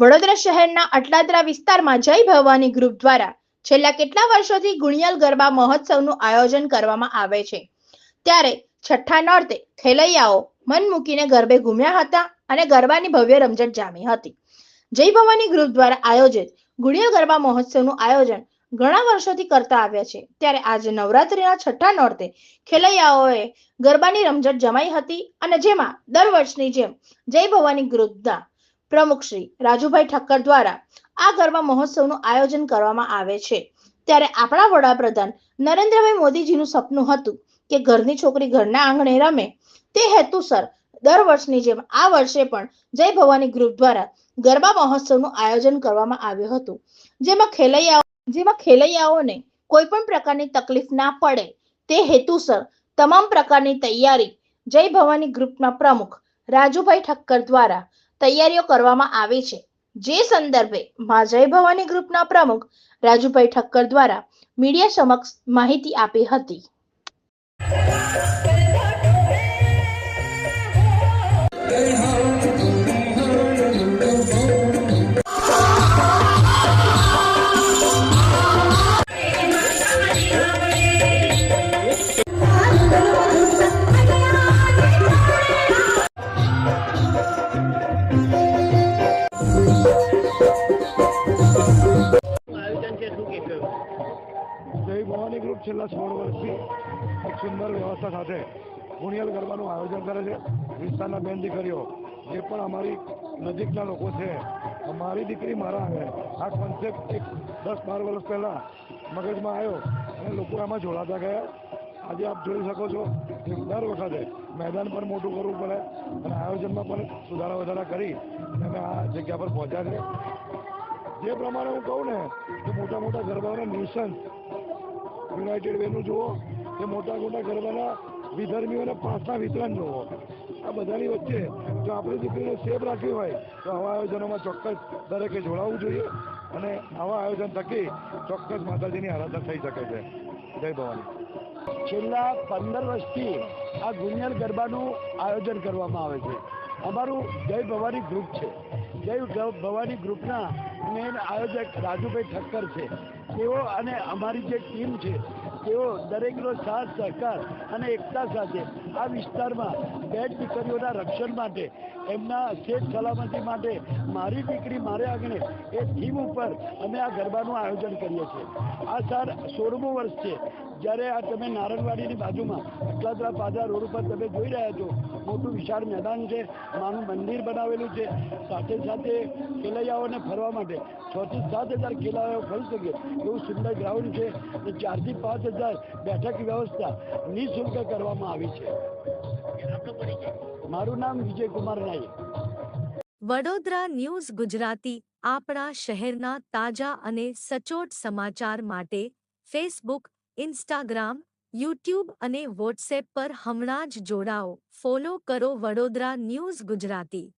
વડોદરા શહેરના અટલાદરા વિસ્તારમાં જય ભવાની ગ્રુપ દ્વારા છેલ્લા કેટલા વર્ષોથી ગુણિયલ ગરબા મહોત્સવનું આયોજન કરવામાં આવે છે? ત્યારે છઠ્ઠા નોર્તે ખેલૈયાઓ મન મૂકીને ગરબે ઘૂમ્યા હતા અને ગરબાની ભવ્ય રમઝટ જામી હતી. જય ભવાની ગ્રુપ દ્વારા આયોજિત ગુણિયલ ગરબા મહોત્સવનું આયોજન ઘણા વર્ષોથી કરતા આવ્યા છે. ત્યારે આજે નવરાત્રીના છઠ્ઠા નોર્તે ખેલૈયાઓએ ગરબાની રમઝટ જમાઈ હતી અને જેમાં દર વર્ષની જેમ જય ભવાની ગ્રુપના પ્રમુખ શ્રી રાજુભાઈ ઠક્કર દ્વારા આ ગરબા મહોત્સવનું આયોજન કરવામાં આવે છે. ત્યારે આપણા વડાપ્રધાન નરેન્દ્રભાઈ મોદીજીનું સપનું હતું કે ઘરની છોકરી ઘરના આંગણે રમે. તે હેતુસર દર વર્ષની જેમ આ વર્ષે પણ જય ભવાની ગ્રુપ દ્વારા ગરબા મહોત્સવનું આયોજન કરવામાં આવ્યું હતું. જેમાં ખેલૈયાઓ, જેમાં ખેલૈયાઓને કોઈ પણ પ્રકારની તકલીફ ના પડે તે હેતુસર તમામ પ્રકારની તૈયારી જય ભવાની ગ્રુપના પ્રમુખ રાજુભાઈ ઠક્કર દ્વારા તૈયારીઓ કરવામાં આવી છે. જે સંદર્ભે મા જય ભવાની ગ્રુપના પ્રમુખ રાજુભાઈ ઠક્કર દ્વારા મીડિયા સમક્ષ માહિતી આપી હતી. ગ્રુપ છેલ્લા સોળ વર્ષથી એક સુંદર વ્યવસ્થા સાથે ગુણિયલ ગરબાનું આયોજન કરે છે. વિસ્તારના બેન દીકરીઓ, જે પણ અમારી નજીકના લોકો છે મારી દીકરી મારા આવે આ કોન્સેપ્ટ એક દસ બાર વર્ષ પહેલાં મગજમાં આવ્યો અને લોકો એમાં જોડાતા ગયા. આજે આપ જોઈ શકો છો દર વખતે મેદાન પણ મોટું કરવું પડે અને આયોજનમાં પણ સુધારા વધારા કરી અને આ જગ્યા પર પહોંચ્યા છે. જે પ્રમાણે હું કહું ને, કે મોટા મોટા ગરબાઓના ન્યુસન્સ યુનાઇટેડ વેનું જુઓ કે મોટા મોટા ગરબાના વિધર્મીઓને પાસના વિતરણ જુઓ. આ બધાની વચ્ચે જો આપણી દીકરીને સેફ રાખવી હોય, તો આવા આયોજનોમાં ચોક્કસ દરેકે જોડાવવું જોઈએ અને આવા આયોજન થકી ચોક્કસ માતાજીની આરાધના થઈ શકે છે. જય ભવાની. છેલ્લા પંદર વર્ષથી આ ગુનિયર ગરબાનું આયોજન કરવામાં આવે છે. અમારું જય ભવાની ગ્રુપ છે. જય ભવાની ગ્રુપના મેન આયોજક રાજુભાઈ ઠક્કર છે. તેઓ અને અમારી જે ટીમ છે, તેઓ દરેકનો સાથ, સહકાર અને એકતા સાથે આ વિસ્તારમાં બે દીકરીઓના રક્ષણ માટે, એમના સેફ સલામતી માટે મારી દીકરી મારે આંગણે એ થીમ ઉપર અમે આ ગરબાનું આયોજન કરીએ છીએ. આ સાર સોળમું વર્ષ છે. જ્યારે આ તમે નારણવાડીની બાજુમાં અટલાદરા પાદરા રોડ ઉપર તમે જોઈ રહ્યા છો, મોટું વિશાળ મેદાન છે માનું મંદિર બનાવેલું છે, સાથે સાથે ખેલૈયાઓને ફરવા માટે છથી સાત હજાર ખેલૈયાઓ ફરી શકે એવું સુંદર ગ્રાઉન્ડ છે અને ચારથી પાંચ હજાર બેઠક વ્યવસ્થા નિઃશુલ્ક કરવામાં આવી છે. મારું નામ વિજયકુમાર નાઈક વડોદરા ન્યૂઝ ગુજરાતી, આપણા શહેરના તાજા અને સચોટ સમાચાર માટે ફેસબુક ઇન્સ્ટાગ્રામ યુટ્યુબ અને વોટ્સએપ પર હમણાં જ જોડાઓ. ફોલો કરો વડોદરા ન્યૂઝ ગુજરાતી.